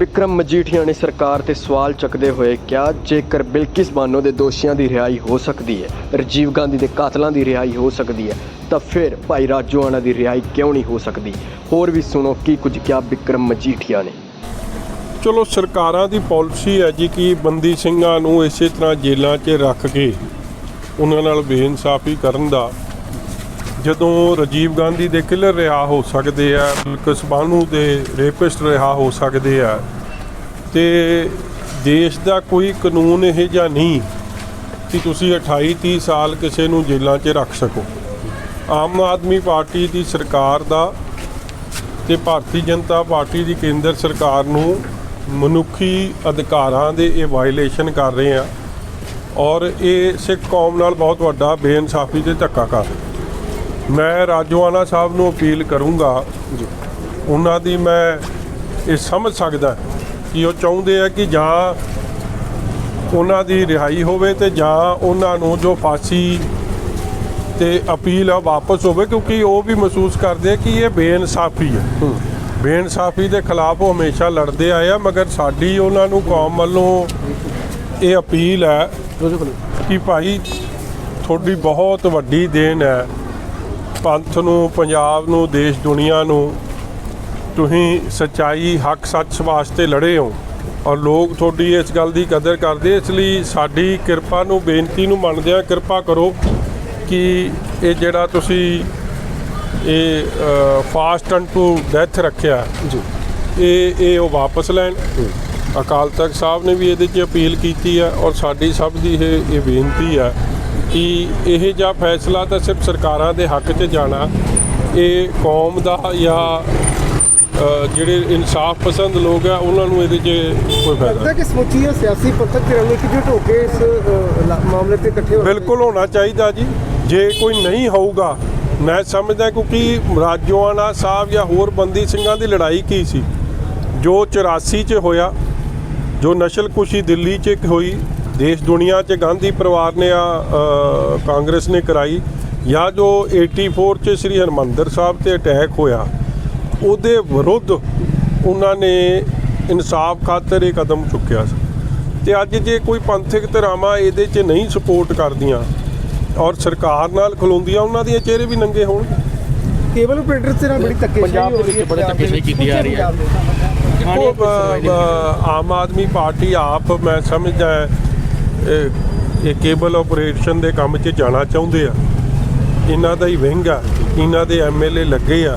ਵਿਕਰਮ ਮਜੀਠੀਆ ਨੇ ਸਰਕਾਰ ਤੇ ਸਵਾਲ ਚੱਕਦੇ ਹੋਏ ਕਿਹਾ, ਜੇਕਰ ਬਿਲਕਿਸ ਬਾਨੋ ਦੇ ਦੋਸ਼ੀਆਂ ਦੀ ਰਿਹਾਈ ਹੋ ਸਕਦੀ ਹੈ, ਰਾਜੀਵ ਗਾਂਧੀ ਦੇ ਕਾਤਲਾਂ ਦੀ ਰਿਹਾਈ ਹੋ ਸਕਦੀ ਹੈ, ਤਾਂ ਫਿਰ ਭਾਈ ਰਾਜੋਆਣਾ ਦੀ ਰਿਹਾਈ ਕਿਉਂ ਨਹੀਂ ਹੋ ਸਕਦੀ? ਹੋਰ ਵੀ ਸੁਣੋ ਕੀ ਕੁਝ ਕਿਹਾ ਵਿਕਰਮ ਮਜੀਠੀਆ ਨੇ। ਚਲੋ, ਸਰਕਾਰਾਂ ਦੀ ਪਾਲਿਸੀ ਹੈ ਜੀ ਕਿ ਬੰਦੀ ਸਿੰਘਾਂ ਨੂੰ ਇਸੇ ਤਰ੍ਹਾਂ ਜੇਲ੍ਹਾਂ 'ਚ ਰੱਖ ਕੇ ਉਹਨਾਂ ਨਾਲ ਬੇਇਨਸਾਫੀ ਕਰਨ ਦਾ ਜਦੋਂ ਰਾਜੀਵ ਗਾਂਧੀ ਦੇ ਕਿਲਰ ਰਿਹਾ ਹੋ ਸਕਦੇ ਆ ਮੁਲਕਸ ਬਾਨੂ ਦੇ ਰੇਪਿਸਟ ਰਿਹਾ ਹੋ ਸਕਦੇ ਆ, ਤੇ ਦੇਸ਼ ਦਾ ਕੋਈ ਕਾਨੂੰਨ ਇਹ ਜਾਂ ਨਹੀਂ ਕਿ ਤੁਸੀਂ 28 30 ਸਾਲ ਕਿਸੇ ਨੂੰ ਜੇਲ੍ਹਾਂ 'ਚ ਰੱਖ ਸਕੋ। ਆਮ ਆਦਮੀ ਪਾਰਟੀ ਦੀ ਸਰਕਾਰ ਦਾ ਤੇ ਭਾਰਤੀ ਜਨਤਾ ਪਾਰਟੀ ਦੀ ਕੇਂਦਰ ਸਰਕਾਰ ਨੂੰ ਮਨੁੱਖੀ ਅਧਿਕਾਰਾਂ ਦੇ ਇਹ ਵਾਇਲੇਸ਼ਨ ਕਰ ਰਹੇ ਆ ਔਰ ਇਹ ਸਿੱਖ ਕੌਮ ਨਾਲ ਬਹੁਤ ਵੱਡਾ ਬੇਇਨਸਾਫੀ ਤੇ ਧੱਕਾ ਕਰ ਰਹੇ ਮੈਂ ਰਾਜੋਆਣਾ ਸਾਹਿਬ ਨੂੰ ਅਪੀਲ ਕਰੂੰਗਾ ਉਹਨਾਂ ਦੀ ਮੈਂ ਇਹ ਸਮਝ ਸਕਦਾ ਕਿ ਉਹ ਚਾਹੁੰਦੇ ਆ ਕਿ ਜਾਂ ਉਹਨਾਂ ਦੀ ਰਿਹਾਈ ਹੋਵੇ ਤੇ ਜਾਂ ਉਹਨਾਂ ਨੂੰ ਜੋ ਫਾਂਸੀ ਤੇ ਅਪੀਲ ਆ ਵਾਪਸ ਹੋਵੇ ਕਿਉਂਕਿ ਉਹ ਵੀ ਮਹਿਸੂਸ ਕਰਦੇ ਆ ਕਿ ਇਹ ਬੇਇਨਸਾਫੀ ਹੈ। ਬੇਇਨਸਾਫੀ ਦੇ ਖਿਲਾਫ ਉਹ ਹਮੇਸ਼ਾ ਲੜਦੇ ਆਏ ਆ ਮਗਰ ਸਾਡੀ ਉਹਨਾਂ ਨੂੰ ਕੌਮ ਵੱਲੋਂ ਇਹ ਅਪੀਲ ਹੈ ਕਿ ਭਾਈ ਤੁਹਾਡੀ ਬਹੁਤ ਵੱਡੀ ਦੇਣ ਹੈ। ਪੰਥ ਨੂੰ ਪੰਜਾਬ ਨੂੰ ਦੇਸ਼ ਦੁਨੀਆ ਨੂੰ ਤੁਸੀਂ ਸਚਾਈ ਹੱਕ ਸੱਚ ਵਾਸਤੇ ਲੜੇ ਹੋ ਔਰ ਲੋਕ ਤੁਹਾਡੀ ਇਸ ਗੱਲ ਦੀ ਕਦਰ ਕਰਦੇ। ਇਸ ਲਈ ਸਾਡੀ ਕਿਰਪਾ ਨੂੰ ਬੇਨਤੀ ਨੂੰ ਮੰਨਦੇ ਆ ਕਿਰਪਾ ਕਰੋ ਕਿ ਇਹ ਜਿਹੜਾ ਤੁਸੀਂ ਇਹ ਫਾਸਟ ਐਂਡ ਟੂ ਡੈਥ ਰੱਖਿਆ ਜੀ। ਇਹ ਇਹ ਉਹ ਵਾਪਸ ਲੈਣ। ਅਕਾਲ ਤਖਤ ਸਾਹਿਬ ਨੇ ਵੀ ਇਹਦੇ 'ਚ ਅਪੀਲ ਕੀਤੀ ਹੈ ਔਰ ਸਾਡੀ ਸਭ ਦੀ ਇਹ ਇਹ ਬੇਨਤੀ ਹੈ ਕਿ ਇਹ ਜਿਹਾ ਫੈਸਲਾ ਤਾਂ ਸਿਰਫ ਸਰਕਾਰਾਂ ਦੇ ਹੱਕ 'ਚ ਜਾਣਾ ਇਹ ਕੌਮ ਦਾ ਜਾਂ ਜਿਹੜੇ ਇਨਸਾਫ ਪਸੰਦ ਲੋਕ ਆ ਉਹਨਾਂ ਨੂੰ ਇਹਦੇ 'ਚ ਕੋਈ ਫਾਇਦਾ ਲੱਗਦਾ ਕਿ ਸਮੁੱਚੀ ਸਿਆਸੀ ਪੰਥਕ ਧਿਰਾਂ ਇਕਜੁੱਟ ਹੋ ਕੇ ਇਸ ਮਾਮਲੇ ਤੇ ਇਕੱਠੇ ਹੋ ਬਿਲਕੁਲ ਹੋਣਾ ਚਾਹੀਦਾ ਜੀ। ਜੇ ਕੋਈ ਨਹੀਂ ਹੋਊਗਾ ਮੈਂ ਸਮਝਦਾ ਕਿਉਂਕਿ ਰਾਜੋਆਣਾ ਸਾਹਿਬ ਜਾਂ ਹੋਰ ਬੰਦੀ ਸਿੰਘਾਂ ਦੀ ਲੜਾਈ ਕੀ ਸੀ? ਜੋ 84 ਚ ਹੋਇਆ ਜੋ ਨਸ਼ਲਕੁਸ਼ੀ ਦਿੱਲੀ ਚ ਹੋਈ ਦੇਸ਼ ਦੁਨੀਆ ਚ ਗਾਂਧੀ ਪਰਿਵਾਰ ਨੇ ਆ ਕਾਂਗਰਸ ਨੇ ਕਰਾਈ। ਜਾਂ ਜੋ 84 ਚ ਸ੍ਰੀ ਹਰਮੰਦਰ ਸਾਹਿਬ ਤੇ ਅਟੈਕ ਹੋਇਆ ਉਹਦੇ ਵਿਰੁੱਧ ਉਹਨਾਂ ਨੇ ਇਨਸਾਫ ਖਾਤਰ ਇਹ ਕਦਮ ਚੁੱਕਿਆ ਸੀ। ਤੇ ਅੱਜ ਜੇ ਕੋਈ ਪੰਥਕ ਧਰਾਵਾਂ ਇਹਦੇ 'ਚ ਨਹੀਂ ਸਪੋਰਟ ਕਰਦੀਆਂ ਔਰ ਸਰਕਾਰ ਨਾਲ ਖਲੋਂਦੀਆਂ ਉਹਨਾਂ ਦੀਆਂ ਚਿਹਰੇ ਵੀ ਨੰਗੇ ਹੋਣਗੇ। ਕੇਬਲ ਆਪਰੇਟਰ ਤੇ ਨਾਲ ਬੜੀ ਧੱਕੇਸ਼ਾਹੀ ਪੰਜਾਬ ਦੇ ਹੋ ਰਹੀ ਵਿੱਚ ਬੜੇ ਧੱਕੇਸ਼ਾਹੀ ਕੀਤੀ ਜਾ ਰਹੀ ਹੈ। ਆਮ ਆਦਮੀ ਪਾਰਟੀ ਆਪ ਮੈਂ ਸਮਝਦਾ ਹੈ, ਇਹ ਕੇਬਲ ਆਪਰੇਸ਼ਨ ਦੇ ਕੰਮ 'ਚ ਜਾਣਾ ਚਾਹੁੰਦੇ ਆ। ਇਹਨਾਂ ਦਾ ਹੀ ਵਿੰਗ ਆ ਇਹਨਾਂ ਦੇ ਐਮਐਲਏ ਲੱਗੇ ਆ।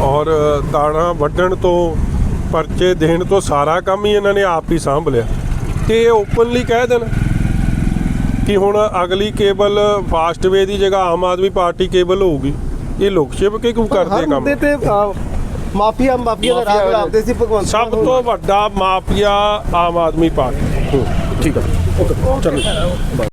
ਔਰ ਦਾਣਾ ਵੱਢਣ ਤੋਂ ਪਰਚੇ ਦੇਣ ਤੋਂ ਸਾਰਾ ਕੰਮ ਹੀ ਇਹਨਾਂ ਨੇ ਆਪ ਹੀ ਸਾਂਭ ਲਿਆ ਤੇ ਇਹ ਓਪਨਲੀ ਕਹਿ ਦੇਣ ਕਿ ਹੁਣ ਅਗਲੀ ਕੇਬਲ ਫਾਸਟਵੇ ਦੀ ਜਗ੍ਹਾ ਆਮ ਆਦਮੀ ਪਾਰਟੀ ਕੇਬਲ ਹੋਊਗੀ। ਇਹ ਲੋਕ ਛਿਪ ਕੇ ਕਿਉਂ ਕਰਦੇ ਕੰਮ? ਮੁੱਦੇ ਤੇ ਅ, ਮਾਫੀਆ ਮਾਫੀਆ ਦਾ ਰਾਗ ਲਾਉਂਦੇ ਸੀ ਭਗਵੰਤ ਸਭ ਤੋਂ ਵੱਡਾ ਮਾਫੀਆ ਆਮ ਆਦਮੀ ਪਾਰਟੀ। ਠੀਕ ਹੈ 好的，好的。